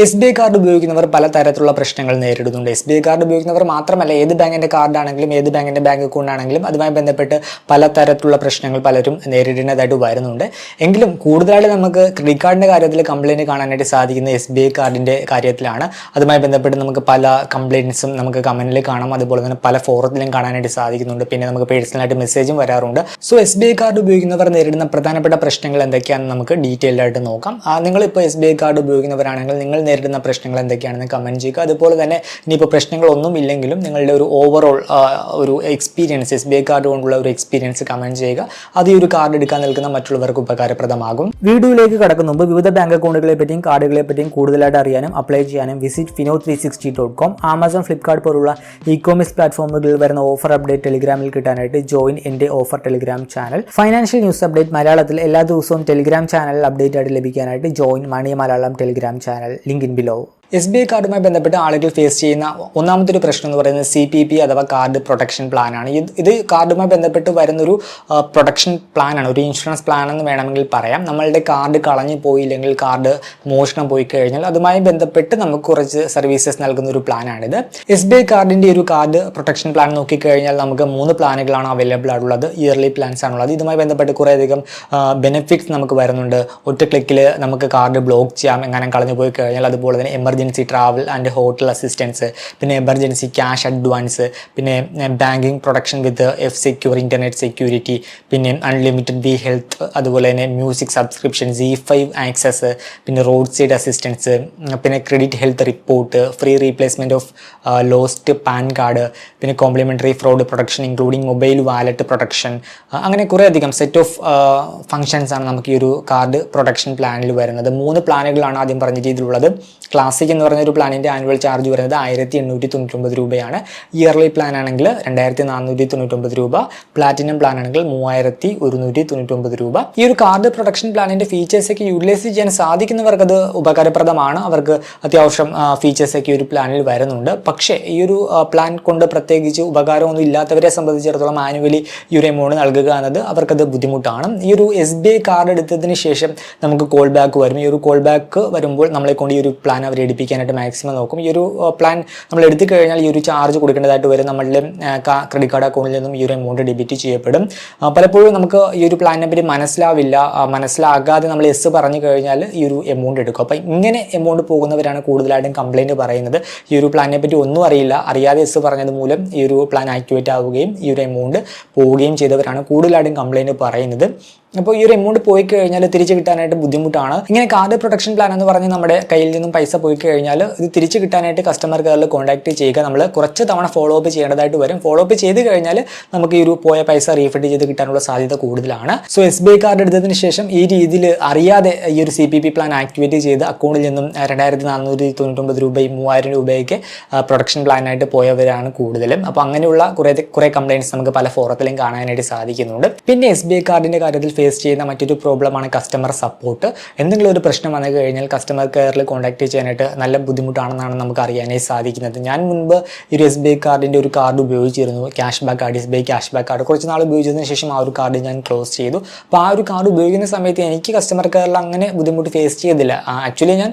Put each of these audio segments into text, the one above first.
S B I card ഉപയോഗിക്കുന്നവർ പല തരത്തിലുള്ള പ്രശ്നങ്ങൾ നേരിടുന്നുണ്ട്. എസ് ബി ഐ കാർഡ് ഉപയോഗിക്കുന്നവർ മാത്രമല്ല ഏത് ബാങ്കിന്റെ കാർഡാണെങ്കിലും ഏത് ബാങ്കിന്റെ ബാങ്ക് അക്കൗണ്ട് ആണെങ്കിലും അതുമായി ബന്ധപ്പെട്ട് പല തരത്തിലുള്ള പ്രശ്നങ്ങൾ പലരും നേരിടേണ്ടതായിട്ട് വരുന്നുണ്ട്. എങ്കിലും കൂടുതലായിട്ട് നമുക്ക് ക്രെഡിറ്റ് കാർഡിന്റെ കാര്യത്തിൽ കംപ്ലൈന്റ് കാണാനായിട്ട് സാധിക്കുന്ന എസ് ബി ഐ കാർഡിന്റെ കാര്യത്തിലാണ്. അതുമായി ബന്ധപ്പെട്ട് നമുക്ക് പല കംപ്ലൈൻസും നമുക്ക് കമന്റിൽ കാണാം. അതുപോലെ തന്നെ പല ഫോറത്തിലും കാണാനായിട്ട് സാധിക്കുന്നുണ്ട്. പിന്നെ നമുക്ക് പേഴ്സണലായിട്ട് മെസ്സേജും വരാറുണ്ട്. So S B I card ഉപയോഗിക്കുന്നവർ നേരിടുന്ന പ്രധാനപ്പെട്ട പ്രശ്നങ്ങൾ എന്തൊക്കെയാണെന്ന് നമുക്ക് ഡീറ്റെയിൽഡ് ആയിട്ട് നോക്കാം. നിങ്ങളിപ്പോൾ എസ് ബി ഐ കാർഡ് ഉപയോഗിക്കുന്നവരാണെങ്കിൽ നിങ്ങൾ നേരിടുന്ന പ്രശ്നങ്ങൾ എന്തൊക്കെയാണെന്ന് കമന്റ് ചെയ്യുക. അതുപോലെ തന്നെ ഇനിയിപ്പോൾ പ്രശ്നങ്ങളൊന്നും ഇല്ലെങ്കിലും നിങ്ങളുടെ ഒരു ഓവറോൾ ഒരു experience S B I card കൊണ്ടുള്ള ഒരു എക്സ്പീരിയൻസ് കമന്റ് ചെയ്യുക. അത് ഈ ഒരു കാർഡ് എടുക്കാൻ നിൽക്കുന്ന മറ്റുള്ളവർക്ക് ഉപകാരപ്രദമാകും. വീഡിയോയിലേക്ക് കടക്കുന്ന മുമ്പ് വിവിധ ബാങ്ക് അക്കൗണ്ടുകളെ പറ്റിയും കാർഡുകളെ പറ്റിയും കൂടുതലായിട്ട് അറിയാനും അപ്ലൈ ചെയ്യാനും visit Fino three sixty dot com Amazon Flipkart പോലുള്ള ഇ കോമേഴ്സ് പ്ലാറ്റ്ഫോമുകളിൽ വരുന്ന ഓഫർ അപ്ഡേറ്റ് ടെലിഗ്രാമിൽ കിട്ടാനായിട്ട് ജോയിൻ എന്റെ offer Telegram channel financial news update മലയാളത്തിൽ എല്ലാ ദിവസവും ടെലിഗ്രാം ചാനൽ അപ്ഡേറ്റ് ആയിട്ട് ലഭിക്കാനായിട്ട് join money Malayalam Telegram channel link in below. S B I കാർഡുമായി ബന്ധപ്പെട്ട് ആളുകൾ ഫേസ് ചെയ്യുന്ന ഒന്നാമത്തെ ഒരു പ്രശ്നം എന്ന് പറയുന്നത് സി പി പി അഥവാ കാർഡ് പ്രൊട്ടക്ഷൻ പ്ലാനാണ് ഇത് ഇത് കാർഡുമായി ബന്ധപ്പെട്ട് വരുന്നൊരു പ്രൊട്ടക്ഷൻ പ്ലാനാണ് ഒരു ഇൻഷുറൻസ് പ്ലാൻ എന്ന് വേണമെങ്കിൽ പറയാം. നമ്മളുടെ കാർഡ് കളഞ്ഞു പോയില്ലെങ്കിൽ കാർഡ് മോഷണം പോയി കഴിഞ്ഞാൽ അതുമായി ബന്ധപ്പെട്ട് നമുക്ക് കുറച്ച് സർവീസസ് നൽകുന്ന ഒരു പ്ലാനാണിത് എസ് ബി ഐ കാർഡിന്റെ ഒരു കാർഡ് പ്രൊട്ടക്ഷൻ പ്ലാൻ നോക്കിക്കഴിഞ്ഞാൽ നമുക്ക് മൂന്ന് പ്ലാനുകളാണ് അവൈലബിൾ ആയിട്ടുള്ളത് ഇയർലി പ്ലാൻസ് ആണുള്ളത്. ഇതുമായി ബന്ധപ്പെട്ട് കുറേയധികം ബെനിഫിറ്റ്സ് നമുക്ക് വരുന്നുണ്ട്. ഒറ്റ ക്ലിക്കിൽ നമുക്ക് കാർഡ് ബ്ലോക്ക് ചെയ്യാം. എങ്ങനെ കളഞ്ഞു പോയി കഴിഞ്ഞാൽ അതുപോലെ തന്നെ emergency travel and hotel assistance പിന്നെ എമർജൻസി ക്യാഷ് അഡ്വാൻസ് പിന്നെ banking production with F secure internet security പിന്നെ അൺലിമിറ്റഡ് ബി ഹെൽത്ത് അതുപോലെ തന്നെ music subscription C five access പിന്നെ റോഡ് സൈഡ് അസിസ്റ്റൻസ് പിന്നെ credit health report free replacement of lost PAN card പിന്നെ complimentary fraud protection including mobile wallet protection അങ്ങനെ കുറേ അധികം set of functions ആണ് നമുക്ക് ഈ ഒരു കാർഡ് പ്രൊട്ടക്ഷൻ പ്ലാനിൽ വരുന്നത്. മൂന്ന് പ്ലാനുകളാണ് ആദ്യം പറഞ്ഞ രീതിയിലുള്ളത് ക്ലാസിക് എന്ന് പറഞ്ഞ ഒരു പ്ലാനിന്റെ ആനുവൽ ചാർജ് വരുന്നത് ആയിരത്തി എണ്ണൂറ്റി തൊണ്ണൂറ്റൊമ്പത് രൂപയാണ്. ഇയർലി പ്ലാൻ ആണെങ്കിൽ രണ്ടായിരത്തി നാനൂറ്റി തൊണ്ണൂറ്റൊമ്പത് രൂപ. പ്ലാറ്റിനം പ്ലാൻ ആണെങ്കിൽ മൂവായിരത്തി ഒരുന്നൂറ്റി തൊണ്ണൂറ്റൊമ്പത് രൂപ. ഈ ഒരു കാർഡ് പ്രൊഡക്ഷൻ പ്ലാനിന്റെ ഫീച്ചേഴ്സൊക്കെ യൂട്ടിലൈസ് ചെയ്യാൻ സാധിക്കുന്നവർക്ക് അത് ഉപകാരപ്രദമാണ്. അവർക്ക് അത്യാവശ്യം ഫീച്ചേഴ്സൊക്കെ ഈ ഒരു പ്ലാനിൽ വരുന്നുണ്ട്. പക്ഷേ ഈ ഒരു പ്ലാൻ കൊണ്ട് പ്രത്യേകിച്ച് ഉപകാരമൊന്നും ഇല്ലാത്തവരെ സംബന്ധിച്ചിടത്തോളം ആനുവലി ഈ ഒരു എമൗണ്ട് നൽകുക എന്നത് അവർക്കത് ബുദ്ധിമുട്ടാണ്. ഈ ഒരു എസ് ബി ഐ കാർഡ് എടുത്തതിന് ശേഷം നമുക്ക് കോൾ ബാക്ക് വരും. ഈ ഒരു കോൾ ബാക്ക് വരുമ്പോൾ നമ്മളെ കൊണ്ട് ഈ ഒരു പ്ലാൻ അവർ എടുപ്പിക്കാനായിട്ട് മാക്സിമം നോക്കും. ഈ ഒരു പ്ലാൻ നമ്മൾ എടുത്തു കഴിഞ്ഞാൽ ഈ ഒരു ചാർജ് കൊടുക്കേണ്ടതായിട്ട് വരും. നമ്മളുടെ ക്രെഡിറ്റ് കാർഡ് അക്കൗണ്ടിൽ നിന്നും ഈ ഒരു എമൗണ്ട് ഡെബിറ്റ് ചെയ്യപ്പെടും. പലപ്പോഴും നമുക്ക് ഈ ഒരു പ്ലാനിനെ പറ്റി മനസ്സിലാവില്ല. മനസ്സിലാകാതെ നമ്മൾ എസ് പറഞ്ഞു കഴിഞ്ഞാൽ ഈ ഒരു എമൗണ്ട് എടുക്കും. അപ്പം ഇങ്ങനെ എമൗണ്ട് പോകുന്നവരാണ് കൂടുതലായിട്ടും കംപ്ലൈന്റ് പറയുന്നത്. ഈ ഒരു പ്ലാനിനെ പറ്റി ഒന്നും അറിയില്ല. അറിയാതെ എസ് പറഞ്ഞത് മൂലം ഈ ഒരു പ്ലാൻ ആക്ടിവേറ്റ് ആവുകയും ഈ ഒരു എമൗണ്ട് പോവുകയും ചെയ്തവരാണ് കൂടുതലായിട്ടും കംപ്ലൈന്റ് പറയുന്നത്. അപ്പോൾ ഈ ഒരു എമൗണ്ട് പോയി കഴിഞ്ഞാൽ തിരിച്ചു കിട്ടാനായിട്ട് ബുദ്ധിമുട്ടാണ്. ഇങ്ങനെ കാർഡ് പ്രൊട്ടക്ഷൻ പ്ലാൻ എന്ന് പറഞ്ഞ് നമ്മുടെ കയ്യിൽ നിന്നും പൈസ പോയി കഴിഞ്ഞാൽ ഇത് തിരിച്ച് കിട്ടാനായിട്ട് കസ്റ്റമർ കെയറിൽ കോൺടാക്ട് ചെയ്യുക. നമ്മൾ കുറച്ച് തവണ ഫോളോ അപ്പ് ചെയ്യേണ്ടതായിട്ട് വരും. ഫോളോ അപ്പ് ചെയ്ത് കഴിഞ്ഞാൽ നമുക്ക് ഈ ഒരു പോയ പൈസ റീഫണ്ട് ചെയ്ത് കിട്ടാനുള്ള സാധ്യത കൂടുതലാണ്. So S B I card എടുത്തതിന് ശേഷം ഈ രീതിയിൽ അറിയാതെ ഈ ഒരു C P P plan activate ചെയ്ത് അക്കൗണ്ടിൽ നിന്നും രണ്ടായിരത്തി നാനൂറ്റി തൊണ്ണൂറ്റൊമ്പത് രൂപയും മൂവായിരം രൂപയൊക്കെ പ്രൊഡക്ഷൻ പ്ലാനായിട്ട് പോയവരാണ് കൂടുതലും. അപ്പോൾ അങ്ങനെയുള്ള കുറേ കുറേ കംപ്ലയിന്റ്സ് നമുക്ക് പല ഫോറത്തിലും കാണാനായിട്ട് സാധിക്കുന്നുണ്ട്. പിന്നെ എസ് ബി ഐ കാർഡിന്റെ കാര്യത്തിൽ ഫേസ് ചെയ്യുന്ന മറ്റൊരു പ്രോബ്ലമാണ് കസ്റ്റമർ സപ്പോർട്ട് എന്തെങ്കിലും ഒരു പ്രശ്നം വന്നു കഴിഞ്ഞാൽ കസ്റ്റമർ കെയറിൽ കോൺടാക്ട് ചെയ്യാനായിട്ട് നല്ല ബുദ്ധിമുട്ടാണെന്നാണ് നമുക്ക് അറിയാനായി സാധിക്കുന്നത്. ഞാൻ മുൻപ് ഒരു എസ് ബി ഐ കാർഡിന്റെ ഒരു കാർഡ് ഉപയോഗിച്ചിരുന്നു. Cash back card S B I cash back card. കുറച്ച് നാൾ ഉപയോഗിച്ചതിന് ശേഷം ആ ഒരു കാർഡ് ഞാൻ ക്ലോസ് ചെയ്തു. അപ്പോൾ ആ ഒരു കാർഡ് ഉപയോഗിക്കുന്ന സമയത്ത് എനിക്ക് കസ്റ്റമർ കെയറിൽ അങ്ങനെ ബുദ്ധിമുട്ട് ഫേസ് ചെയ്തില്ല. ആക്ച്വലി ഞാൻ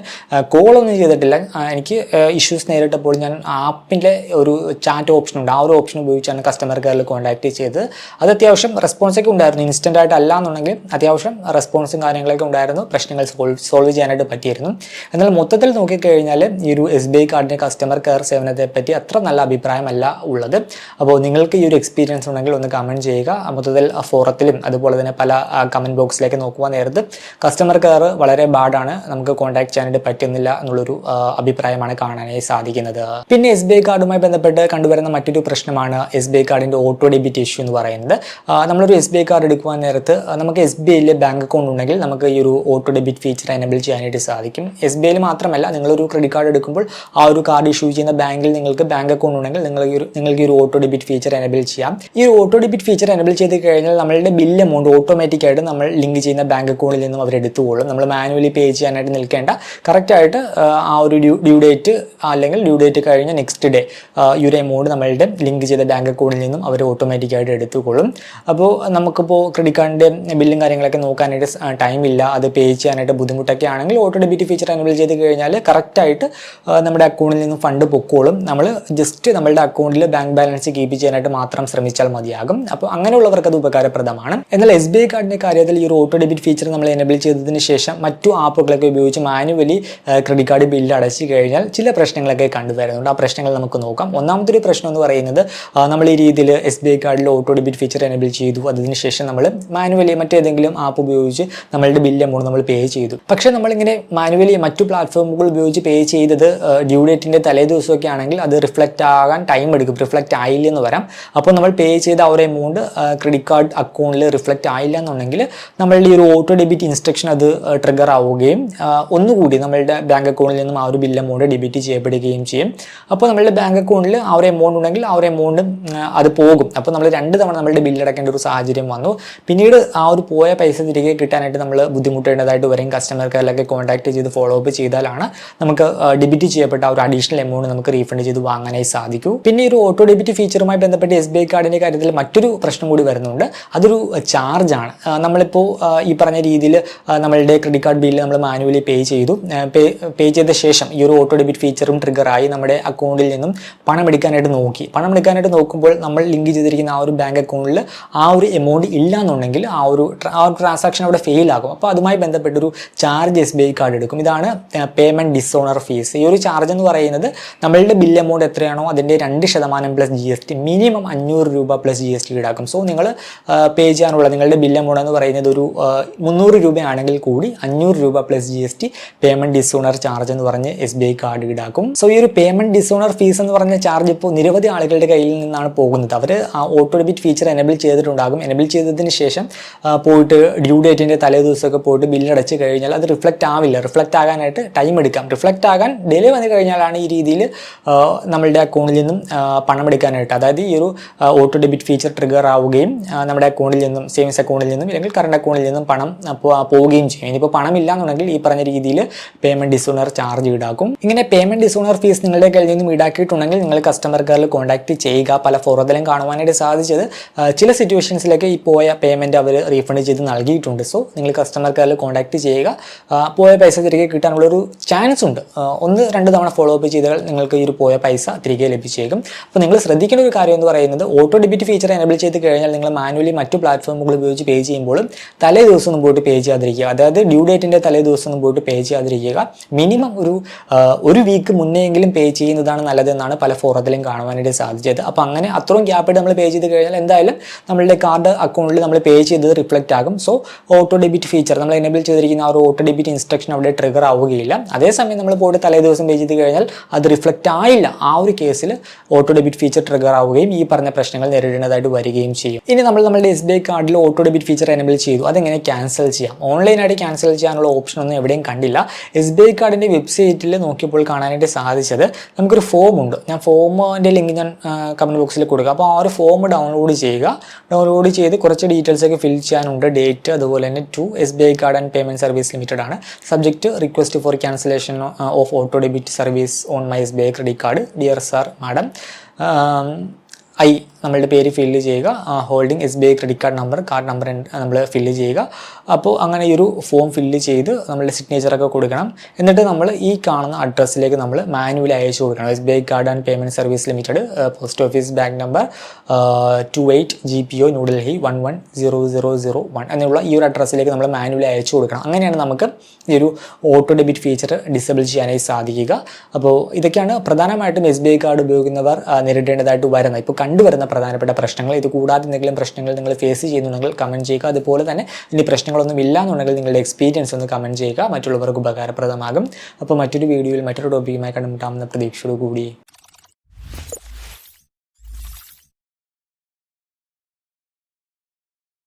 കോളൊന്നും ചെയ്തിട്ടില്ല. എനിക്ക് ഇഷ്യൂസ് നേരിട്ടപ്പോൾ ഞാൻ ആപ്പിന്റെ ഒരു ചാറ്റ് ഓപ്ഷൻ ഉണ്ട്. ആ ഒരു ഓപ്ഷൻ ഉപയോഗിച്ചാണ് കസ്റ്റമർ കെയറിൽ കോൺടാക്ട് ചെയ്തത്. അത് അത്യാവശ്യം റെസ്പോൺസൊക്കെ ഉണ്ടായിരുന്നു. ഇൻസ്റ്റന്റ് ആയിട്ട് അല്ല എന്നുണ്ടെങ്കിൽ അത്യാവശ്യം റെസ്പോൺസും കാര്യങ്ങളൊക്കെ ഉണ്ടായിരുന്നു. പ്രശ്നങ്ങൾ സോൾവ് സോൾവ് ചെയ്യാനായിട്ട് പറ്റിയിരുന്നു. എന്നാൽ മൊത്തത്തിൽ നോക്കിക്കഴിഞ്ഞാൽ ഈ ഒരു എസ് ബി ഐ കാർഡിന്റെ കസ്റ്റമർ കെയർ സേവനത്തെ പറ്റി അത്ര നല്ല അഭിപ്രായമല്ല ഉള്ളത്. അപ്പോൾ നിങ്ങൾക്ക് ഈ ഒരു എക്സ്പീരിയൻസ് ഉണ്ടെങ്കിൽ ഒന്ന് കമന്റ് ചെയ്യുക. മൊത്തത്തിൽ ഫോറത്തിലും അതുപോലെ തന്നെ പല കമന്റ് ബോക്സിലേക്ക് നോക്കുവാൻ നേരത്ത് കസ്റ്റമർ കെയർ വളരെ ബാഡാണ് നമുക്ക് കോൺടാക്ട് ചെയ്യാനായിട്ട് പറ്റുന്നില്ല എന്നുള്ളൊരു അഭിപ്രായമാണ് കാണാനായി സാധിക്കുന്നത്. പിന്നെ എസ് ബി ഐ കാർഡുമായി ബന്ധപ്പെട്ട് കണ്ടുവരുന്ന മറ്റൊരു പ്രശ്നമാണ് എസ് ബി ഐ കാർഡിന്റെ ഓട്ടോ ഡെബിറ്റ് ഇഷ്യൂ എന്ന് പറയുന്നത്. നമ്മളൊരു എസ് ബി ഐ കാർഡ് എടുക്കുവാൻ നേരത്ത് നമുക്ക് എസ് ബി ഐയിലെ ബാങ്ക് അക്കൗണ്ട് ഉണ്ടെങ്കിൽ നമുക്ക് ഈ ഒരു ഓട്ടോ ഡെബിറ്റ് ഫീച്ചർ എനബിൾ ചെയ്യാനായിട്ട് സാധിക്കും. എസ് ബി ഐയിൽ മാത്രമല്ല നിങ്ങളൊരു ക്രെഡിറ്റ് കാർഡ് എടുക്കുമ്പോൾ ആ ഒരു കാർഡ് ഇഷ്യൂ ചെയ്യുന്ന ബാങ്കിൽ നിങ്ങൾക്ക് ബാങ്ക് അക്കൗണ്ട് ഉണ്ടെങ്കിൽ നിങ്ങൾ ഒരു നിങ്ങൾക്ക് ഈ ഒരു ഓട്ടോ ഡെബിറ്റ് ഫീച്ചർ എനബിൾ ചെയ്യാം. ഈ ഒരു ഓട്ടോ ഡെബിറ്റ് ഫീച്ചർ എനബിൾ ചെയ്ത് കഴിഞ്ഞാൽ നമ്മളുടെ ബില്ല് എമൗണ്ട് ഓട്ടോമാറ്റിക് ആയിട്ട് നമ്മൾ ലിങ്ക് ചെയ്യുന്ന ബാങ്ക് അക്കൗണ്ടിൽ നിന്നും അവർ എടുത്തുകൊള്ളും നമ്മൾ മാനുവലി പേ ചെയ്യാനായിട്ട് നിൽക്കേണ്ട. കറക്റ്റായിട്ട് ആ ഒരു ഡ്യൂ ഡേറ്റ് അല്ലെങ്കിൽ ഡ്യൂ ഡേറ്റ് കഴിഞ്ഞ നെക്സ്റ്റ് ഡേ ഈ ഒരു എമൗണ്ട് നമ്മളുടെ ലിങ്ക് ചെയ്ത ബാങ്ക് അക്കൗണ്ടിൽ നിന്നും അവർ ഓട്ടോമാറ്റിക്കായിട്ട് എടുത്തുകൊള്ളും അപ്പോൾ നമുക്കിപ്പോൾ ക്രെഡിറ്റ് കാർഡിന്റെ ബില്ലും കാര്യങ്ങളൊക്കെ നോക്കാനായിട്ട് ടൈം ഇല്ല. അത് പേ ചെയ്യാനായിട്ട് ബുദ്ധിമുട്ടൊക്കെ ആണെങ്കിൽ ഓട്ടോ ഡെബിറ്റ് ഫീച്ചർ എനബിൾ ചെയ്ത് കഴിഞ്ഞാൽ കറക്റ്റായിട്ട് നമ്മുടെ അക്കൗണ്ടിൽ നിന്ന് ഫണ്ട് പൊക്കോളും. നമ്മൾ ജസ്റ്റ് നമ്മളുടെ അക്കൗണ്ടിൽ ബാങ്ക് ബാലൻസ് കീപ്പ് ചെയ്യാനായിട്ട് മാത്രം ശ്രമിച്ചാൽ മതിയാകും. അപ്പോൾ അങ്ങനെയുള്ളവർക്ക് അത് ഉപകാരപ്രദമാണ്. എന്നാൽ എസ് ബി ഐ കാർഡിന്റെ കാര്യത്തിൽ ഈ ഒരു ഓട്ടോ ഡെബിറ്റ് ഫീച്ചർ നമ്മൾ എനേബിൾ ചെയ്തതിന് ശേഷം മറ്റു ആപ്പുകളൊക്കെ ഉപയോഗിച്ച് മാനുവലി ക്രെഡിറ്റ് കാർഡ് ബില്ല് അടച്ചു കഴിഞ്ഞാൽ ചില പ്രശ്നങ്ങളൊക്കെ കണ്ടുവരുന്നുണ്ട് ആ പ്രശ്നങ്ങൾ നമുക്ക് നോക്കാം. ഒന്നാമത്തെ ഒരു പ്രശ്നം എന്ന് പറയുന്നത് നമ്മൾ ഈ രീതിയിൽ എസ് ബി ഐ കാർഡിൽ ഓട്ടോ ഡെബിറ്റ് ഫീച്ചർ എനേബിൾ ചെയ്തു. അതിന് ശേഷം നമ്മൾ മാനുവലി മറ്റേതെങ്കിലും ആപ്പ് ഉപയോഗിച്ച് നമ്മളുടെ ബില്ല് എമൗണ്ട് നമ്മൾ പേ ചെയ്തു. പക്ഷേ നമ്മളിങ്ങനെ മാനുവലി മറ്റു പ്ലാറ്റ്ഫോമുകൾ ഉപയോഗിച്ച് പേ ചെയ്തത് ഡ്യൂ ഡേറ്റിന്റെ തലേ ദിവസമൊക്കെ ആണെങ്കിൽ അത് റിഫ്ലക്റ്റ് ആകാൻ ടൈം എടുക്കും. റിഫ്ലക്റ്റ് ആയില്ല എന്ന് വരാം. അപ്പോൾ നമ്മൾ പേ ചെയ്ത ആ ഒരു എമൗണ്ട് ക്രെഡിറ്റ് കാർഡ് അക്കൗണ്ടിൽ റിഫ്ലക്റ്റ് ആയില്ല എന്നുണ്ടെങ്കിൽ നമ്മളുടെ ഈ ഒരു ഓട്ടോ ഡെബിറ്റ് ഇൻസ്ട്രക്ഷൻ അത് ട്രിഗർ ആവുകയും ഒന്നുകൂടി നമ്മളുടെ ബാങ്ക് അക്കൗണ്ടിൽ നിന്നും ആ ഒരു ബിൽ എമൗണ്ട് ഡെബിറ്റ് ചെയ്യപ്പെടുകയും ചെയ്യും. അപ്പോൾ നമ്മളുടെ ബാങ്ക് അക്കൗണ്ടിൽ ആ ഒരു എമൗണ്ട് ഉണ്ടെങ്കിൽ ആ ഒരു എമൗണ്ട് അത് പോകും. അപ്പോൾ നമ്മൾ രണ്ട് തവണ നമ്മളുടെ ബില്ല് അടയ്ക്കേണ്ട ഒരു സാഹചര്യം വന്നു. പിന്നീട് ആ ഒരു പോയ പൈസ തിരികെ കിട്ടാനായിട്ട് നമ്മൾ ബുദ്ധിമുട്ടേണ്ടതായിട്ട് വരും. കസ്റ്റമർ കെയറിലൊക്കെ കോൺടാക്ട് ചെയ്ത് ഫോളോ അപ്പ് ചെയ്താലാണ് നമുക്ക് ഡെബിറ്റ് ചെയ്യപ്പെട്ട ഒരു അഡീഷണൽ എമൗണ്ട് നമുക്ക് റീഫണ്ട് ചെയ്ത് വാങ്ങാനായി സാധിക്കൂ. പിന്നെ ഒരു ഓട്ടോ ഡെബിറ്റ് ഫീച്ചറുമായി ബന്ധപ്പെട്ട് എസ് ബി ഐ കാർഡിന്റെ കാര്യത്തിൽ മറ്റൊരു പ്രശ്നം കൂടി വരുന്നുണ്ട്. അതൊരു ചാർജാണ് നമ്മളിപ്പോൾ ഈ പറഞ്ഞ രീതിയിൽ നമ്മളുടെ ക്രെഡിറ്റ് കാർഡ് ബില്ല് നമ്മൾ മാനുവലി പേ ചെയ്തു. പേ പേ ചെയ്ത ശേഷം ഈ ഒരു ഓട്ടോ ഡെബിറ്റ് ഫീച്ചറും ട്രിഗറായി നമ്മുടെ അക്കൗണ്ടിൽ നിന്നും പണം എടുക്കാനായിട്ട് നോക്കി. പണം എടുക്കാനായിട്ട് നോക്കുമ്പോൾ നമ്മൾ ലിങ്ക് ചെയ്തിരിക്കുന്ന ആ ഒരു ബാങ്ക് അക്കൗണ്ടിൽ ആ ഒരു എമൗണ്ട് ഇല്ല എന്നുണ്ടെങ്കിൽ ആ ഒരു ആ ഒരു ട്രാൻസാക്ഷൻ അവിടെ ഫെയിൽ ആകും. അപ്പോൾ അതുമായി ബന്ധപ്പെട്ടൊരു charge S B I card എടുക്കും. ഇതാണ് പേയ്മെന്റ് ഡിസോണർ ഫീസ് ഈ ഒരു ചാർജ് എന്ന് പറയുന്നത് നമ്മളുടെ ബിൽ എമൗണ്ട് എത്രയാണോ അതിന്റെ രണ്ട് ശതമാനം plus G S T minimum അഞ്ഞൂറ് രൂപ പ്ലസ് ജി എസ് ടി ഈടാക്കും. സോ നിങ്ങൾ പേ ചെയ്യാനുള്ള നിങ്ങളുടെ ബിൽ എമൗണ്ട് എന്ന് പറയുന്നത് ഒരു മുന്നൂറ് രൂപയാണെങ്കിൽ കൂടി അഞ്ഞൂറ് രൂപ plus G S T payment dishonour charge എന്ന് പറഞ്ഞ് എസ് ബി ഐ കാർഡ് ഈടാക്കും. സോ ഈ ഒരു പേയ്മെന്റ് ഡിസോണർ ഫീസ് എന്ന് പറഞ്ഞ ചാർജ് ഇപ്പോൾ നിരവധി ആളുകളുടെ കയ്യിൽ നിന്നാണ് പോകുന്നത്. അവർ ആ ഓട്ടോ ഡെബിറ്റ് ഫീച്ചർ എനബിൾ ചെയ്തിട്ടുണ്ടാകും. എനബിൾ ചെയ്തതിന് ശേഷം പോയിട്ട് ഡ്യൂ ഡേറ്റിന്റെ തലേ ദിവസമൊക്കെ പോയിട്ട് ബില്ലടച്ച് കഴിഞ്ഞാൽ അത് റിഫ്ലക്റ്റ് ആവില്ല. റിഫ്ലക്റ്റ് ആകാനായിട്ട് ടൈം എടുക്കാം. റിഫ്ലക്റ്റ് ആകാൻ ഡിലേ വന്നു കഴിഞ്ഞാലാണ് ഈ രീതിയിൽ നമ്മളുടെ അക്കൗണ്ടിൽ നിന്നും പണം എടുക്കാനായിട്ട്. അതായത് ഈ ഒരു ഓട്ടോ ഡെബിറ്റ് ഫീച്ചർ ട്രിഗർ ആവുകയും നമ്മുടെ അക്കൗണ്ടിൽ നിന്നും സേവിങ്സ് അക്കൗണ്ടിൽ നിന്നും അല്ലെങ്കിൽ കറണ്ട് അക്കൗണ്ടിൽ നിന്നും പണം പോവുകയും ചെയ്യും. ഇനിയിപ്പോൾ പണം ഇല്ല എന്നുണ്ടെങ്കിൽ ഈ പറഞ്ഞ രീതിയിൽ പേയ്മെന്റ് ഡിസോണർ ചാർജ് ഈടാക്കും. ഇങ്ങനെ പേയ്മെന്റ് ഡിസോണർ ഫീസ് നിങ്ങളുടെ കയ്യിൽ നിന്നും ഈടാക്കിയിട്ടുണ്ടെങ്കിൽ നിങ്ങൾ കസ്റ്റമർ കെയറിൽ കോൺടാക്ട് ചെയ്യുക. പല ഫോറത്തിലും കാണുവാനായിട്ട് സാധിച്ചത് ചില സിറ്റുവേഷൻസിലൊക്കെ ഈ പോയ പേയ്മെന്റ് അവർ റീഫണ്ട് ചെയ്ത് നൽകിയിട്ടുണ്ട്. സോ നിങ്ങൾ കസ്റ്റമർ കെയറിൽ കോൺടാക്ട് ചെയ്യുക. പോയ പൈസ തിരികെ കിട്ടാനുള്ളൊരു ചാൻസ് ഉണ്ട്. ഒന്ന് രണ്ട് തവണ ഫോളോ അപ്പ് ചെയ്താൽ നിങ്ങൾക്ക് ഈ ഒരു പോയ പൈസ തിരികെ ലഭിച്ചേക്കും. അപ്പോൾ നിങ്ങൾ ശ്രദ്ധിക്കേണ്ട ഒരു കാര്യം എന്ന് പറയുന്നത് ഓട്ടോ ഡെബിറ്റ് ഫീച്ചർ എനബിൾ ചെയ്ത് കഴിഞ്ഞാൽ നിങ്ങൾ മാനുവലി മറ്റു പ്ലാറ്റ്ഫോമുകൾ ഉപയോഗിച്ച് പേ ചെയ്യുമ്പോൾ തലേ ദിവസം ഒന്നും പോയിട്ട് പേ ചെയ്യാതിരിക്കുക. അതായത് ഡ്യൂ ഡേറ്റിന്റെ തലേ ദിവസം ഒന്നും പോയിട്ട് പേ ചെയ്യാതിരിക്കുക. മിനിമം ഒരു ഒരു വീക്ക് മുന്നെയെങ്കിലും പേ ചെയ്യുന്നതാണ് നല്ലതെന്നാണ് പല ഫോറത്തിലും കാണുവാനായിട്ട് സാധിച്ചത്. അപ്പോൾ അങ്ങനെ അത്രയും ഗ്യാപ്പായിട്ട് നമ്മൾ പേ ചെയ്ത് കഴിഞ്ഞാൽ എന്തായാലും നമ്മളുടെ കാർഡ് അക്കൗണ്ടിൽ നമ്മൾ പേ ചെയ്തത് റിഫ്ലക്റ്റ് ആകും. സോ ഓട്ടോ ഡെബിറ്റ് ഫീച്ചർ നമ്മൾ എനേബിൾ ചെയ്തിരിക്കുന്ന ആ ഒരു ഓട്ടോ ഡെബിറ്റ് ഇൻസ്ട്രക്ഷൻ അവിടെ ട്രിഗർ ആവുകയില്ല. അതേസമയം നമ്മൾ പോയിട്ട് തലേ ദിവസം പേ ചെയ്ത് കഴിഞ്ഞാൽ അത് റിഫ്ലക്റ്റ് ആയില്ല. ആ ഒരു കേസിൽ ഓട്ടോ ഡെബിറ്റ് ഫീച്ചർ ട്രിഗർ ആവുകയും ഈ പറഞ്ഞ പ്രശ്നങ്ങൾ നേരിടേണ്ടതായിട്ട് വരികയും ചെയ്യും. ഇനി നമ്മൾ നമ്മുടെ എസ് ബി ഐ കാർഡിൽ ഓട്ടോ ഡെബിറ്റ് ഫീച്ചർ എനബിൾ ചെയ്തു. അതെങ്ങനെ ക്യാൻസൽ ചെയ്യാം? ഓൺലൈനായിട്ട് ക്യാൻസൽ ചെയ്യാനുള്ള ഓപ്ഷൻ ഒന്നും എവിടെയും കണ്ടില്ല. എസ് ബി ഐ കാർഡിന്റെ വെബ്സൈറ്റിൽ നോക്കിയപ്പോൾ കാണാനായിട്ട് സാധിച്ചത് നമുക്കൊരു ഫോം ഉണ്ട്. ഞാൻ ഫോമിന്റെ ലിങ്ക് ഞാൻ കമന്റ് ബോക്സിൽ കൊടുക്കുക അപ്പോൾ ആ ഒരു ഫോം ഡൗൺലോഡ് ചെയ്യുക. ഡൗൺലോഡ് ചെയ്ത് കുറച്ച് ഡീറ്റെയിൽസ് ഒക്കെ ഫിൽ ചെയ്യാനുണ്ട്. ഡേറ്റ് അതുപോലെ തന്നെ to S B I card and payment service limited ആണ്. Subject request for cancellation of auto debit service on my S B I credit card dear sir madam I നമ്മളുടെ പേര് fill ചെയ്യുക. Holding S B I credit card number card number നമ്മൾ fill ചെയ്യുക. അപ്പോൾ അങ്ങനെ ഈ ഒരു ഫോം ഫില്ല് ചെയ്ത് നമ്മളുടെ സിഗ്നേച്ചറൊക്കെ കൊടുക്കണം. എന്നിട്ട് നമ്മൾ ഈ കാണുന്ന അഡ്രസ്സിലേക്ക് നമ്മൾ മാനുവലി അയച്ചു കൊടുക്കണം. S B I card and payment service limited post office bank number two eight G P O New Delhi one one zero zero zero one എന്നുള്ള ഈ ഒരു അഡ്രസ്സിലേക്ക് നമ്മൾ മാനുവലി അയച്ചു കൊടുക്കണം. അങ്ങനെയാണ് നമുക്ക് ഈ ഒരു ഓട്ടോ ഡെബിറ്റ് ഫീച്ചർ ഡിസേബിൾ ചെയ്യാനായി സാധിക്കുക. അപ്പോൾ ഇതൊക്കെയാണ് പ്രധാനമായിട്ടും എസ് ബി ഐ കാർഡ് ഉപയോഗിക്കുന്നവർ നേരിടേണ്ടതായിട്ട് വരുന്നത്. ഇപ്പോൾ കണ്ടുവരുന്ന പ്രധാനപ്പെട്ട പ്രശ്നങ്ങൾ. ഇത് കൂടാതെ എന്തെങ്കിലും പ്രശ്നങ്ങൾ നിങ്ങൾ ഫേസ് ചെയ്യുന്നുണ്ടെങ്കിൽ കമന്റ് ചെയ്യുക. അതുപോലെ തന്നെ ഇനി പ്രശ്നങ്ങളൊന്നും ഇല്ല എന്നുണ്ടെങ്കിൽ നിങ്ങളുടെ എക്സ്പീരിയൻസ് ഒന്ന് കമന്റ് ചെയ്യുക. മറ്റുള്ളവർക്ക് ഉപകാരപ്രദമാകും. അപ്പോൾ മറ്റൊരു വീഡിയോയിൽ മറ്റൊരു ടോപ്പിക്കുമായി കണ്ടുമുട്ടാമെന്ന പ്രതീക്ഷയോട് കൂടി